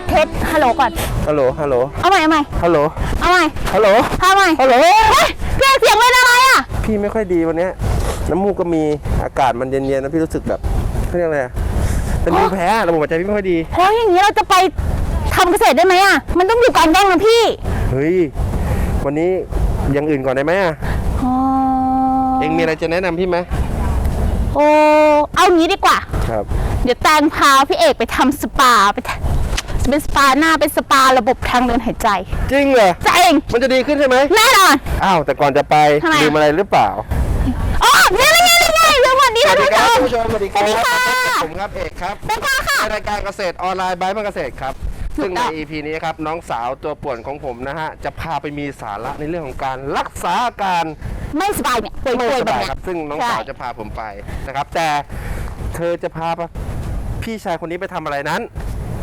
สเทสฮัลโหลก่อน ฮัลโหล ฮัลโหล เอาใหม่เอาใหม่ฮัลโหล เอาใหม่ฮัลโหล เอาใหม่ฮัลโหล เฮ้ยเพียงเสียงเป็นอะไรอะ พี่ไม่ค่อยดีวันเนี้ยน้ำมูกก็มีอากาศมันเย็นๆนะพี่รู้สึกแบบเขาเรียกอะไรอะเป็นภูมิแพ้ระบบหัวใจพี่ไม่ค่อยดี เพราะอย่างนี้เราจะไปทำเกษตรได้ไหมอะ มันต้องอยู่กลารแจ้งนะพี่ เฮ้ย วันนี้อยังอื่นก่อนได้ไหมอะอ๋อ เองมีอะไรจะแนะนำพี่ไหมโอ้ เอางี้ดีกว่า ครับ เดี๋ยวแตงพาพี่เอกไปทำสปาไปทำ จะเป็นสปาหน้าเป็นสปาระบบทางเดินหายใจจริงเหรอจะเองมันจะดีขึ้นใช่ไหมแน่นอน อ้าวแต่ก่อนจะไปทำไมอะ ลืมอะไรหรือเปล่าอ๋อนี่ไงนี่ไงเรื่องวันนี้สวัค่ะสดีทุกคครับนท่านผู้ชมสวัสดีครับสวัสดีค่ะผมครับเอกครับเป็นค่ะค่ะ ในรายการเกษตรออนไลน์บายบ้านเกษตรครับซึ่งถูในกต้อง EP นี้ครับน้องสาวตัวป่วนของผมนะฮะจะพาไปมีสาระในเรื่องของการรักษาอาการไม่สบายเนี่ยป่วยไม่ป่วยสแบบบายเนี้ยครับ ซึ่งน้องใช่สาวจะพาผมไปนะครับ แต่เธอจะพาพี่ชายคนนี้ไปทำอะไรนั้น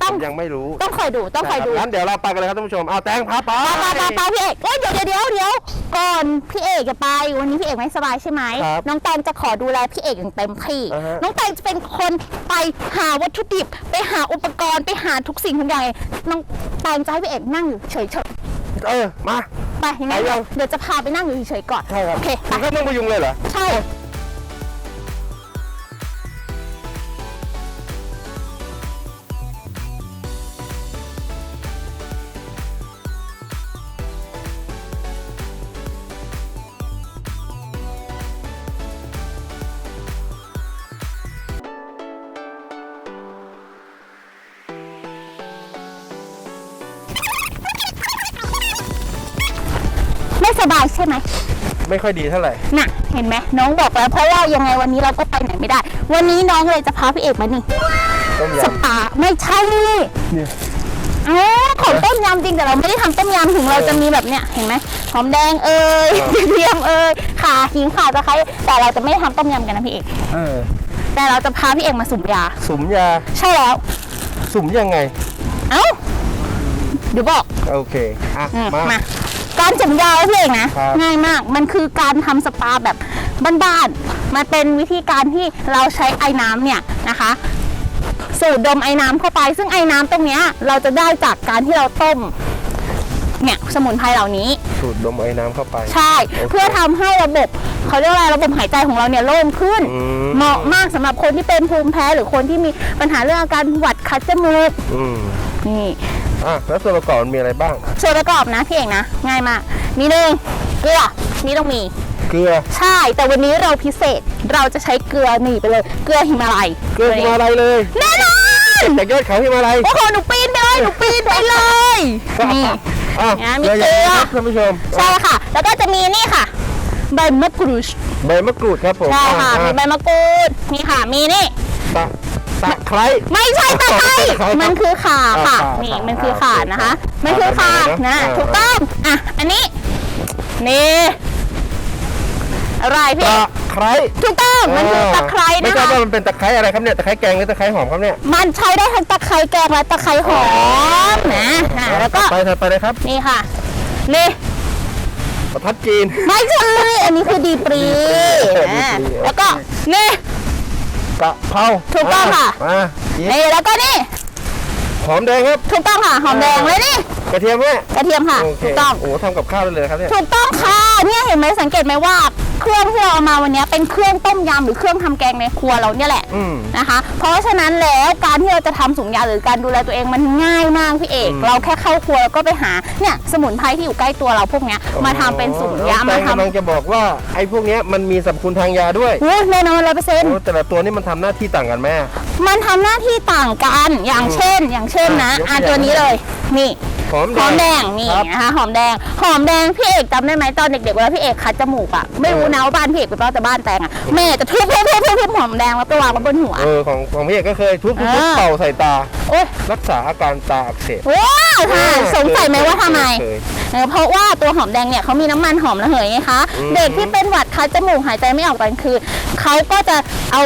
ต้ผองมยังไม่รู้ต้องคอยดูต้องคอยดูนะครับงั้นเดี๋ยวเราไปกันเลยครับท่านผู้ชมเอาแตงพาไปปาปาปาพี่เอกเอ้ยเดี๋ยวเดี๋ยวเดี๋ยวเดี๋ยวก่อนพี่เอกจะไปวันนี้พี่เอกไม่สบายใช่ไหมครับน้องแตงจะขอดูแลพี่เอกอย่างเต็มที่อ่าฮะน้องแตงจะเป็นคนไปหาวัตถุดิบ ไปหาอุปกรณ์ไปหาทุกสิ่งทุกอย่างน้องแตงจะให้พี่เอกนั่งอยู่เฉยเฉยเออมาๆไปยังไงไปยังเดี๋ยวจะพาไปนั่งอยู่เฉยๆก่อนใช่ครับโอเคไปถึงก็ต้องพยุงเลยเหรอใช่ สบายใช่ไหมไม่ค่อยดีเท่าไหร่น่ะ เห็นไหมน้องบอกแล้วเพราะว่ายังไงวันนี้เราก็ไปไหนไม่ได้ วันนี้น้องเลยจะพาพี่เอกมานี่ต้มสยำปาไม่ใช่เนี่ยอ๋อของต้มยำจริงแต่เราไม่ได้ทำต้มยำถึงเราจะมีแบบเนี้ยเห็นไหมหอมแดงเอ่ยครับกระเทียมเอ่ยข่าขิงข่าตะไคร้แต่เราจะไม่ได้ทำต้มยำกันนะพี่เอกเออแต่เราจะพาพี่เอกมาสุ่มยา สุมยาใช่แล้ว สุมยังไง เอ้าเดี๋ยวบอก โอเค อะ อืมมามา การจุ่มยาพี่เอกนะ ครับง่ายมากมันคือการทำสปาแบบบ้านๆมันเป็นวิธีการที่เราใช้ไอ้น้ำเนี่ยนะคะ สูดดมไอ้น้ำเข้าไป ซึ่งไอ้น้ำตรงเนี้ยเราจะได้จากการที่เราต้มเนี่ยสมุนไพรเหล่านี้ สูดดมไอ้น้ำเข้าไป ใช่ โอเคเพื่อทำให้ระบบเขาเรียกว่าอะไรระบบหายใจของเราเนี่ยโล่งขึ้น อืม เหมาะมากสำหรับคนที่เป็นภูมิแพ้หรือคนที่มีปัญหาเรื่องอาการหวัดคัดจมูก อืม นี่ อะแล้วส่วนประกอบมันมีอะไรบ้าง ส่วนประกอบนะพี่เอกนะ ง่ายมาก มีหนึ่งเกลือนี่ต้องมี เกลือ ใช่ แต่วันนี้เราพิเศษ เราจะใช้เกลือหนีไปเลย เกลือหิมาลัยเกลือหิมาลัยเลย แน่นอนจากยอดเขาหิมาลัยโอ้โห หนูปีนไปเลย หนูปีนไปเลย นี่อะเนี่ยมีเกลืออย่างนี้เกลือครับท่านผู้ชม ใช่ค่ะ แล้วก็จะมีนี่ค่ะ ใบมะกรูด ใบมะกรูดครับผม ใช่ค่ะอ่มีใบมะกรูด นี่ค่ะ มีนี่ ตะตะไคร้ ไม่ใช่ตะไคร้ตะไคร้มันคือข่าค่ะ อ่าข่านี่ข่ามันคือข่าอ่านะคะโอเคมันคือข่าอ่านะ อ่า ถูกต้องอะอันนี้ นี่อะไรพี่ ตะไคร้ถูกต้อง มันคือตะไคร้ไม่นะทราบคะ ว่ามันเป็นตะไคร้อะไรครับเนี่ยตะไคร้แกงหรือตะไคร้หอมครับเนี่ยมันใช้ได้ทั้งตะไคร้แกงและตะไคร้หอมนะอะแล้วก็ ไปถัดไปเลยครับนี่ค่ะ นี่ ประทัดจีน ไม่ใช่ อันนี้คือดีปรีดีปรีอะโอเคแล้วก็ นี่ กะเพราถูกต้องค่ะ มาอีกนี่แล้วก็นี่หอมแดงครับ ถูกต้องค่ะหอมแดงเลยนี่กระเทียมแม่กระเทียมค่ะ โอเคถูกต้อง โอ้ทำกับข้าวได้เลยครับเนี่ย ถูกต้องค่ะ เนี่ยเห็นไหมสังเกตไหมว่า เครื่องที่เราเอามาวันนี้เป็นเครื่องต้มยำหรือเครื่องทำแกงในครัวเราเนี่ยแหละอืม นะคะ เพราะฉะนั้นแล้วการที่เราจะทำสุญญาหรือการดูแลตัวเองมันง่ายมากพี่เอก อืม เราแค่เข้าครัวแล้วก็ไปหาเนี่ยสมุนไพรที่อยู่ใกล้ตัวเราพวกเนี้ยมาทำเป็นสุญญาน้องมาแตงทำกำลังจะบอกว่าไอ้พวกเนี้ยมันมีสรรพคุณทางยาด้วยโอ้ยแน่นอนร้อยเปอร์เซ็นต์ โอ้แต่ละตัวนี่มันทำหน้าที่ต่างกันไหมมันทำหน้าที่ต่างกัน อย่างเช่น อย่างเช่นนะอะยกอะตัวอย่างตัวนี้เลย นี่ หอมหอมแดงนี่ครับนะคะหอมแดงหอมแดงพี่เอกจำได้ไหมตอนเด็กๆเวลาพี่เอกคัดจมูกอะไม่รู้นะว่าบ้านพี่เอกเป็นเปล่าแต่บ้านแตงอะแม่จะทุบทุบทุบทุบทุบหอมแดงแล้วไปวางไว้บนหัว เออของของพี่เอกก็เคยทุบทุบทุบอ่าเป่าใส่ตา โอ้ยรักษาอาการตาอักเสบว้าวค่ะสงสัยไหมว่าทำไม เคย เออเพราะว่าตัวหอมแดงเนี่ยเขามีน้ำมันหอมระเหยไงคะ อืม เด็กที่เป็นหวัดคัดจมูกหายใจไม่ออกตอนกลางคืนเขาก็จะ เอา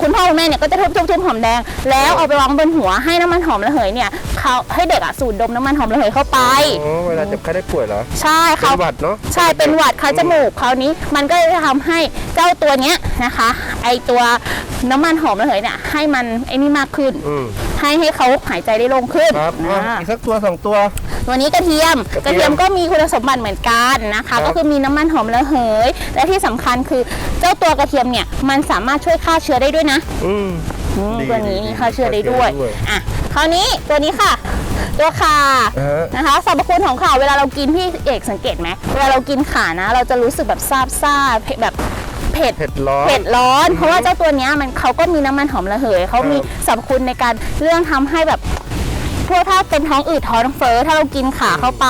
คุณพ่อคุณแม่เนี่ยก็จะทุบทุบทุบหอมแดง แล้วเอาไปวางบนหัวให้น้ำมันหอมระเหยเนี่ยเขาให้เด็กอะสูดดมน้ำมันหอมระเหยเข้าไป อ๋อเวลาเจ็บไข้ได้ป่วยเหรอใช่เป็เขา นหวัดเนาะ ใช่ เป็นหวัดคัดจมูกคราวนี้มันก็จะทำให้เจ้าตัวเนี้ยนะคะ ไอตัวน้ำมันหอมระเหยเนี่ยให้มันไอ้นี่มากขึ้น อืม ให้ให้เขาหายใจได้โล่งขึ้นครับอะอ่าอีกสักตัวสองตัวตั วนี้กระเทียมกกระระเทีเทียยมมก็มีคุณสมบัติเหมือนกันนะคะครับก็คือมีน้ำมันหอมระเหย และที่สำคัญคือเจ้าตัวกระเทียมเนี่ยมันสามารถช่วยฆ่าเชื้อได้ด้วยนะอืมอืมดีตัวนี้ดีฆ่าเชื้อได้ด้วยฆ่าเชื้อได้ด้วยอะคราวนี้ตัวนี้ค่ะตัวข่าอ่าฮะนะคะสรรพคุณของข่าเวลาเรากินพี่เอกสังเกตไหมเวลาเรากินข่านะ เราจะรู้สึกแบบซาบซ่าเผ็ดแบบเผ็ดเผ็ดร้อนเผ็ดร้อน เพราะว่าเจ้าตัวเนี้ยมันเขาก็มีน้ำมันหอมระเหยเขามีครับสรรพคุณในการเรื่องทำให้แบบ พวกถ้าเป็นท้องอืดท้องเฟ้อถ้าเรากินขาเข้าไป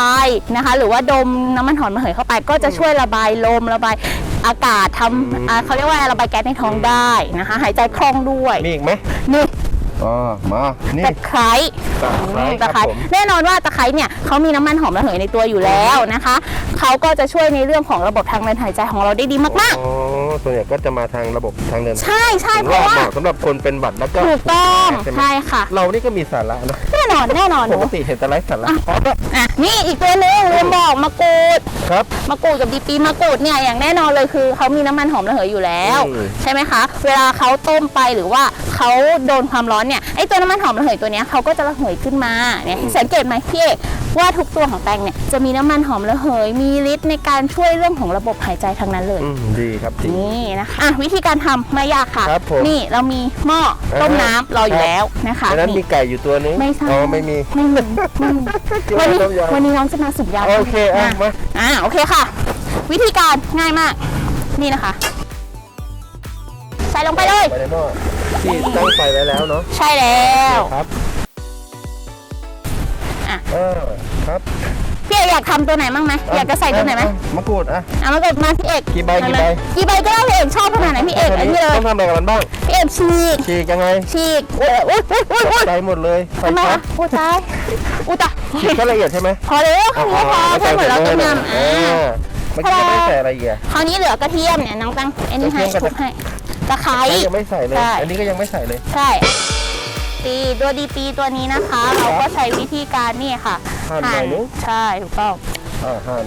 นะคะ หรือว่าดมน้ำมันหอมระเหยเข้าไป ก็จะช่วยระบายลมระบายอากาศทำอ่าเขาเรียกว่าระบายแก๊สในท้องได้นะคะ หายใจคล่องด้วย มีอีกไหมนี่ อ๋อมานี่ตะไคร้ตะไคร้อืมครัตะบไคร้ผมแน่นอนว่าตะไคร้เนี่ยเขามีน้ำมันหอมระเหยในตัวอยู่แล้วนะคะเขาก็จะช่วยในเรื่องของระบบทางเดินหายใจของเราได้ดีมากอ๋อส่วนใหญ่ก็จะมาทางระบบทางเดินๆใช่ใช่ถึงเพว่าราะว่าเหมาะสำหรับคนเป็นบัตรแล้วก็ถูกต้องใช่ไหมใช่ค่ะ เรานี่ก็มีสาระนะแน่นอนแน่นอนหปนูกติเห็นแต่ไร้สาระอ๋อก็อะนี่อีกตัวหนึงลืมบอกมะกรูด ครับ มะกรูดกับดีปีมะกรูดเนี่ยอย่างแน่นอนเลยคือเขามีน้ำมันหอมระเหยอยู่แล้ว อืม ใช่ไหมคะ เวลาเขาต้มไปหรือว่าเขาโดนความร้อนเนี่ยไอ้ตัวน้ำมันหอมระเหยตัวเนี้ยเขาก็จะระเหยขึ้นมาเนี่ยสังเกตไหมพี่เอกว่าทุกตัวของแตงเนี่ยจะมีน้ำมันหอมระเหยมีฤทธิ์ในการช่วยเรื่องของระบบหายใจทั้งนั้นเลย อืมดีครับจริงนี่นะคะอะวิธีการทำไม่ยากค่ะ ครับผมนี่เรามีหม้อต้มน้ำรออยู่ครับ แล้วนะคะอันนั้นมีนี่ ไก่อยู่ตัวนึงไม่ใช่อ๋อไม่มี ไม่มีไม่มีคิดวันว่านี้ต้มยำวันนี้น้องจะมาสุกยาโอเคอะมา อ่าโอเคค่ะ วิธีการง่ายมากนี่นะคะใส่ลงไปเลย ไปในหม้อที่ตั้งไฟไว้แล้วเนาะใช่แล้วครับอะเออครับพี่เอกอยากทำตัวไหนบ้างไหมอยากจะใส่ตัวไหนไหมอะมะกรูดอะเอามากดมาพี่เอกกี่ใบกี่ใบกี่ใบก็ได้พี่เอกชอบขนาดไหนพี่เอกอันนี้เลยต้องทำอะไรกับมันบ้างพี่เอกฉีกฉีกยังไงฉีกอุ้ยอุ้ยอุ้ยอุ้ยอุ้ยใจหมดเลยไฟทำไมช็ออะตอุ้ยตายอุ้ยตายฉีกก็ละเอียดใช่ไหมพอแล้วแค่นี้พอแค่เหมือนเราต้มยำเออ่าอเมื่อกี้ยังไม่ได้ใส่อะไรอีกอะคราวนี้เหลือกระเทียมเนี่ยน้องตังไอ้นี่ให้กระเทียมกับทุบให้ ตะไคร้อันนี้ยังไม่ใส่เลยใช่อันนี้ก็ยังไม่ใส่เลย ใช่ ปีตัวดีปีตัวนี้นะคะ เราก็ใช้วิธีการนี่ค่ะหั่นหน่อยนึงใช่ถูกต้องอ่าหั่น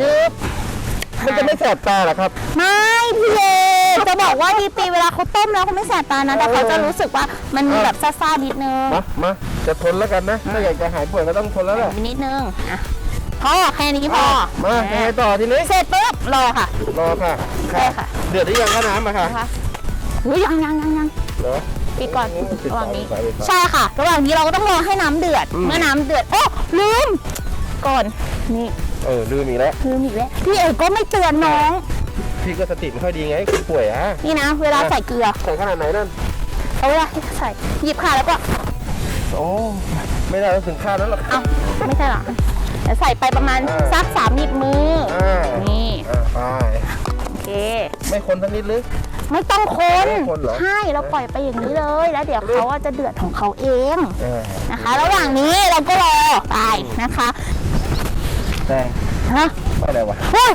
จึ๊บมันจะไม่แสบตาเหรอครับ ไม่พี่เอกจะบอกว่าดีปีเวลาเขาต้มแล้วเขาไม่แสบตานะ แต่เขาจะรู้สึกว่ามันมีแบบซ่าๆนิดนึง มามาจะทนแล้วกันนะถ้าอยากจะหายป่วยก็ต้องทนแล้วแหละนิดนึงอะพอแค่นี้พอ มายังไงต่อทีนี้ เสร็จปุ๊บรอค่ะ รอค่ะ ใช่ค่ะ เดือดหรือยังคะน้ำมาค่ะ นะคะอุ้ยยังยังยังยังเหรอปิดก่อนโอ้ปิดระหว่างนี้ฝาปิดฝาใช่ค่ะ ระหว่างนี้เราก็ต้องรอให้น้ำเดือดอืมเมื่อน้ำเดือดโอ้ลืม ก่อนนี่เออลืมอีกแล้ว ลืมอีกแล้วพี่เอกก็ไม่เตือนน้อง พี่ก็สติไม่ค่อยดีไงคุณป่วยอะนี่นะ เวลาใส่เกลือใส่ขนาดไหนนั่น เอาเวลาให้ใส่หยิบค่ะแล้วก็โอ้ไม่ได้ถึงข้าวนั้นหรอกเอาไม่ใช่หรอเดี๋ยวใส่ไปประมาณอ่า สักสามหยิบมือ อ่านี่ อ่าไปโอเค ไม่คนสักนิดหรือ ไม่ต้องคนไม่คนเหรอ ใช่เราปล่อยไปอย่างนี้เลย แล้วเดี๋ยวเขาอะจะเดือดของเขาเองอ่านะคะ ระหว่างนี้เราก็รอไปนะคะแต่ฮะ อะไรวะ เฮ้ย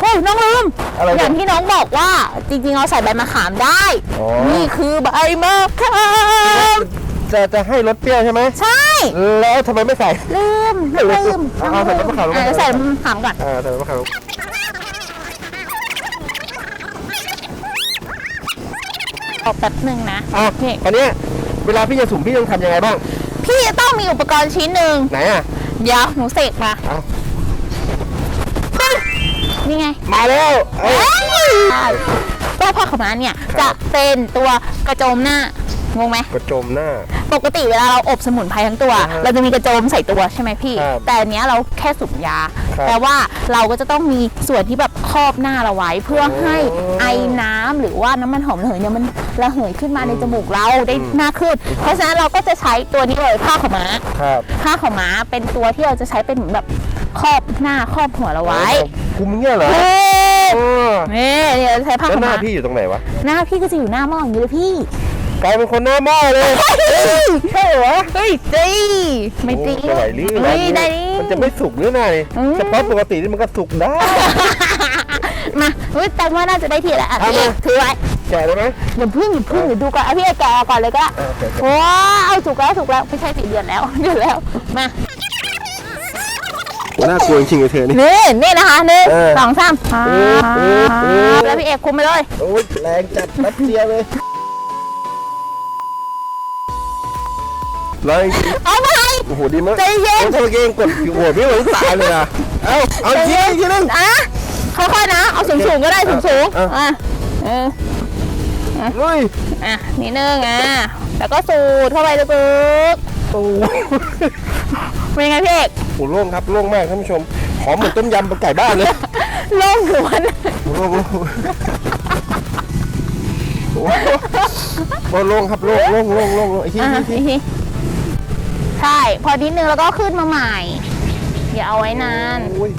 เฮ้ยน้องลืม อะไรอเนี่ยย่างที่น้องบอกว่าจริงๆเราใส่ใบมะขามได้ อ๋อ นี่คือใบมะขาม จะจะให้รสเปรี้ยวใช่ไหมใช่ แล้วทำไมไม่ใส่ ลืม ลืมเอาเอาใส่ใบมะขามลงไป อะใส่ใบมะขามก่อน อ่าใส่มะขาม ออกแป๊บหนึ่งนะอะนี่อันเนี้ยเวลาพี่จะสุ่มพี่ต้องทำยังไงบ้าง พี่จะต้องมีอุปกรณ์ชิ้นหนึ่งไหนอะเดี๋ยวหนูเสกมาเอาปึ๊บนี่ไง มาแล้วเอ้ยใช่ตัวผ้าขาวม้าเนี่ยจะเป็นตัวกระโจมหน้า งงไหม กระโจมหน้า ปกติเวลาเราอบสมุนไพรทั้งตัว อ่าฮะเราจะมีกระโจมใส่ตัวใช่ไหมพี่ ครับแต่อันเนี้ยเราแค่สุ่มยา ครับแต่ว่าเราก็จะต้องมีส่วนที่แบบครอบหน้าเราไว้ เพื่อให้โอ้ไอน้ำหรือว่าน้ำมันหอมระเหยเนี่ยมันระเหยขึ้นมาในจมูกเราได้อืมมากขึ้น เพราะฉะนั้นเราก็จะใช้ตัวนี้เลยผ้าขาวม้า ครับผ้าขาวม้าเป็นตัวที่เราจะใช้เป็นเหมือนแบบครอบหน้าครอบหัวเราไว้คุมเงี้ยเหรอเฮ้ยเออนี่เนี่ยเราใช้ผ้าแล้วขาวหน้าม้าพี่อยู่ตรงไหนวะ หน้าพี่ก็จะอยู่หน้าหม้ออย่างนี้เลยพี่ กลายเป็นคนหน้าหม้อเลยใช่เหรอเฮ้ยจีไม่จีโอ้จะไหวหรือเฮ้ยได้ดิมันจะไม่สุกหรือไงอืม เฉพาะปกตินี่มันก็สุกได้ มาเฮ้ยแต่ว่าน่าจะได้ทีแล้วอะเอาพี่มา ถือไว้แกะได้ไหม อย่าพึ่งอย่าพึ่งเดี๋ยวดูก่อนเอาพี่แกะก่อนเลยก็ได้เออแกะว้าวสุกแล้วสุกแล้วไม่ใช่สี่เดือนแล้ว เดือนแล้วมาน่ากลัวจริงๆเลยเธอนี่ นี่นี่นะคะหนึ่งเออสองสามเออเออเออ แล้วพี่เอกคุมไปเลย โอ้ยแรงจัดแป๊บเดียวเลย ร้อยจริงเอาไปโอ้โหดีมากใจเย็น โอ้โหเก่งกดโอ้โหพี่หวันตายเลยนะเอาเอาอีกทีอีกทีนึง อะค่อยๆนะ เอาสูงๆก็ได้สูงอะ ๆอะเออเฮ้ยอะนิดนึงอะ แล้วก็สูดเข้าไปลึกโอ้โหๆเป็นไงพี่เอกโอ้โหโล่งครับโล่งมากท่านผู้ชมหอมเหมือนต้มยำไก่บ้านเลยโล่งหัวนะโล่งโล่งโอ้โหโอ้โล่งครับโล่งโล่งโล่งโล่งโล่งอีกทีอะอีกทีอีกที ใช่ พอนิดนึงแล้วก็ขึ้นมาใหม่ อย่าเอาไว้นาน โอ้ย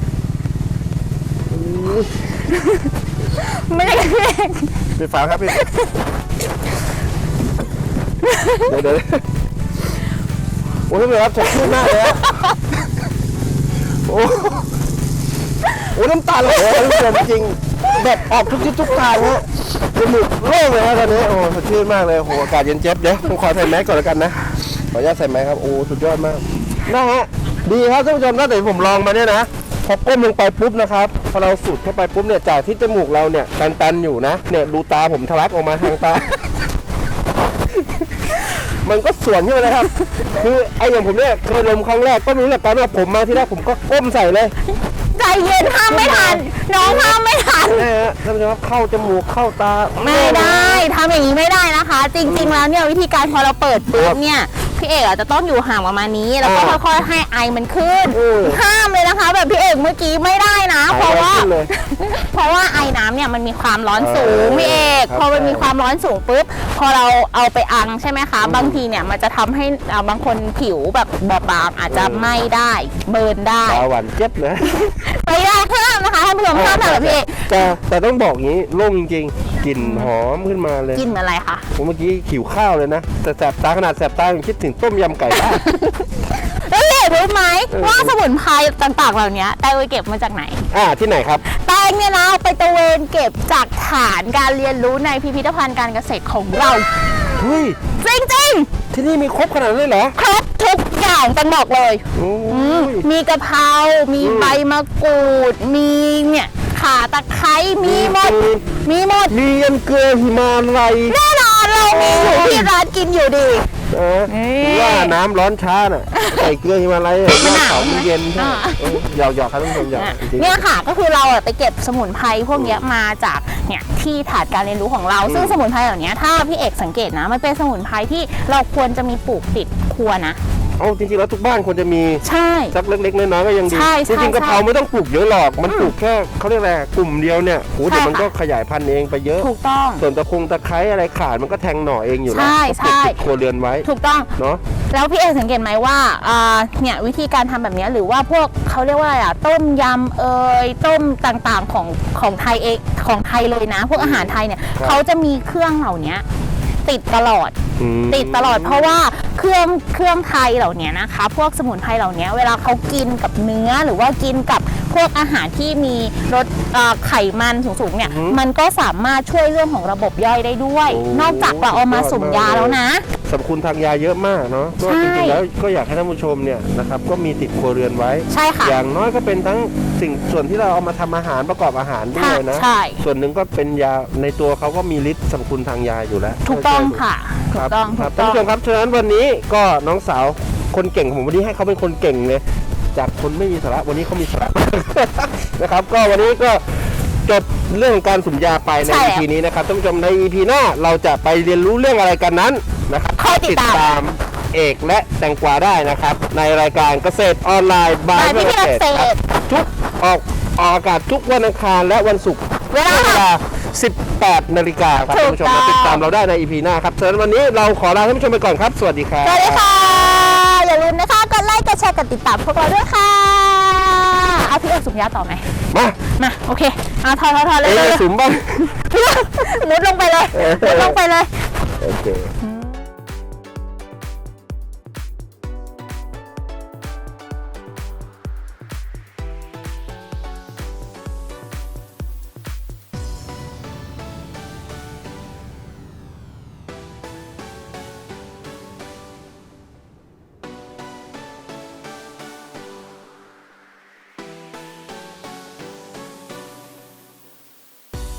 โอ้ยไม่ได้พี่เอกปิดฝาครับพี่ เดี๋ยวเดี๋ยวโอ้ยท่านผู้ชมครับสดชื่นมากเลยฮะโอ้โอ้น้ำตาไหลเลยท่านผู้ชมจริง แบบออกทุกทิศทุกทางฮะจมูกโล่งเลยฮะตอนนี้ โอ้สดชื่นมากเลยโอ้โหอากาศเย็นเจี๊ยบเดี๋ยวผมขอใส่แมสก่อนแล้วกันนะ ขออนุญาตใส่แมสครับ โอ้ สุดยอดมาก นะฮะ ดีครับท่านผู้ชมตั้งแต่ผมลองมาเนี่ยนะ พอก้มลงไปปุ๊บนะครับ พอเราสูดเข้าไปปุ๊บเนี่ย จากที่จมูกเราเนี่ยตันๆอยู่นะ เนี่ยดูตาผมทะลักออกมาทางตา มันก็สวนขึ้นมาเลยครับ คือไอ้อย่างผมเนี่ยเคยลมครั้งแรกก็ไม่รู้หลักการว่าผมมาที่แรกผมก็ก้มใส่เลย ใจเย็นห้ามไม่ทัน น้องห้ามไม่ทัน นะฮะท่านผู้ชมครับเข้าจมูกเข้าตา ไม่ได้ทำอย่างนี้ไม่ได้นะคะ จริงๆแล้วเนี่ยวิธีการพอเราเปิดปุ๊ครับบเนี่ย พี่เอกอาจจะต้องอยู่ห่างประมาณนี้ แล้วก็อ่าค่อยๆให้ไอมันขึ้นอืมห้ามเลยนะคะ แบบพี่เอกเมื่อกี้ไม่ได้นะ เพราะว่าขึ้นเลยเพราะว่าไอ้น้ำเนี่ยมันมีความร้อนสูงเออพี่เอกครับพอมันมีความร้อนสูงปุ๊บพ อเราเอาไปอังใช่ไหมคะ บางทีเนี่ยมันจะทำให้อ่าบางคนผิวแบบบอบบางอาจจะไหม้ได้เบิร์นได้ตาหวานเจ็บเลย ไม่ได้ห้ามนะคะท่านผู้ชมห้ามทำแบบพี่เอกแต่แต่ต้องบอกงี้โล่งจริงๆกลิ่นหอมขึ้นมาเลยกินอะไรคะผมเมื่อกี้หิวข้าวเลยนะ แต่แสบตาขนาดแสบตายังคิดถึงต้มยำไก่บ้านแล้วพี่เอก รู้ไหมเออว่าสมุนไพรต่างๆเหล่านี้ได้ไปเก็บมาจากไหน อ่าที่ไหนครับ แตงเนี่ยนะไปตระเวนเก็บจากฐานการเรียนรู้ในพิพิธภัณฑ์การเกษตรของเราเฮ้ยจริงที่นี่มีครบขนาดนั้นเลยเหรอๆครบทุกอย่างจังบอกเลยโอ้อืมยมีกะเพรามีอืมใบมะกรูด มีเนี่ยข่าตะไคร้มีหมดมีมีหมดมียันเกลือหิมาลัยแน่นอนเรามีอยู่ที่ร้านกินอยู่ดี เออนี่ว่าน้ำร้อนช้าน่ะใส่เกลือหิมาลัยอะมันหนาวเขามันเย็นใช่ไหมอ่า เออหยอกหยอกครับท่านผู้ชมหยอกอะจริงๆ เนี่ยค่ะก็คือเราอะไปเก็บสมุนไพรพวกเนี้ยมาจากเนี่ยที่ฐานการเรียนรู้ของเรา ซึ่งสมุนไพรเหล่านี้ถ้าพี่เอกสังเกตนะมันเป็นสมุนไพรที่เราควรจะมีปลูกติดครัวนะ เอาจริงๆแล้วทุกบ้านควรจะมีใช่ สักเล็กๆน้อยๆก็ยังดีใช่จใช่ริงๆกะเพราใช่ไม่ต้องปลูกเยอะหรอกมันปลูกแค่เขาเรียกอะไรกลุ่มเดียวเนี่ยโหเดี๋ยวใช่มันก็ค่ะขยายพันธุ์เองไปเยอะ ถูกต้อง ส่วนตะคงตะไคร้อะไรขาดมันก็แทงหน่อเองอยู่แล้วใช่ก็เก็บใช่ ติดครัวเรือนไว้ถูกต้อง เนาะ แล้วพี่เอกสังเกตไหมว่าอ่าเนี่ยวิธีการทำแบบเนี้ยหรือว่าพวกเขาเรียกว่าอะไรอะต้มยำเอยต้มต่างๆของของไทยเองของไทยเลยนะ พวกอาหารไทยเนี่ยเขาจะมีเครื่องเหล่านี้ติดตลอด อืม ติดตลอดเพราะว่า เครื่องเครื่องไทยเหล่านี้นะคะ พวกสมุนไพรเหล่านี้เวลาเขากินกับเนื้อหรือว่ากินกับพวกอาหารที่มีรสเอ่อไขมันสูงๆเนี่ยอือหือมันก็สามารถช่วยเรื่องของระบบย่อยได้ด้วยโอ้นอกจากเราเอามาสุ่มยาแล้วนะสรรพคุณทางยาเยอะมากเนาะก็ใช่จริงๆแล้วก็อยากให้ท่านผู้ชมเนี่ยนะครับก็มีติดครัวเรือนไว้ใช่ค่ะอย่างน้อยก็เป็นทั้งสิ่งส่วนที่เราเอามาทำอาหารประกอบอาหารด้วยนะใช่ส่วนหนึ่งก็เป็นยาในตัวเขาก็มีฤทธิ์สรรพคุณทางยาอยู่แล้วถูกต้องช่วยค่ะค ถูรับกต้องคถูรับกท่านต้องผู้ชมครับฉะนั้นวันนี้ก็น้องสาวคนเก่งของผมวันนี้ให้เขาเป็นคนเก่งเลย จากคนไม่มีสาระวันนี้เขามีสาระ นะครับ ก็วันนี้ก็จบเรื่องการสุ่มยาไปใน ใช่แล้ว EP นี้นะครับท่านผู้ชมใน EP หน้าเราจะไปเรียนรู้เรื่องอะไรกันนั้นนะครับคอยติดตาม เอกและแตงกวาได้นะครับ ในรายการเกษตรออนไลน์บาบายยพี่เกเกษษตรครับตรทุกออกออกอากาศทุกวันอังคารและวันศุกร์เวลา เวลา 18นาฬิกาครับถูท่านกผู้ชมมาต้องติดตามเราได้ใน EP หน้าครับฉะนั้นวันนี้เราขอลาท่านผู้ชมไปก่อนครับ สวัสดีครับสวัสดีค่ะ อย่าลืมนะคะกดไลค์กดแชร์กดติดตามพวกเราด้วยค่ะ เอาพี่เอกสุ่มยาต่อไหมมามาโอเคเอาถอยถอยถอยเลเอยเลยสุมบ้าง มุดลงไปเลยมุดลงไปเลย โอเค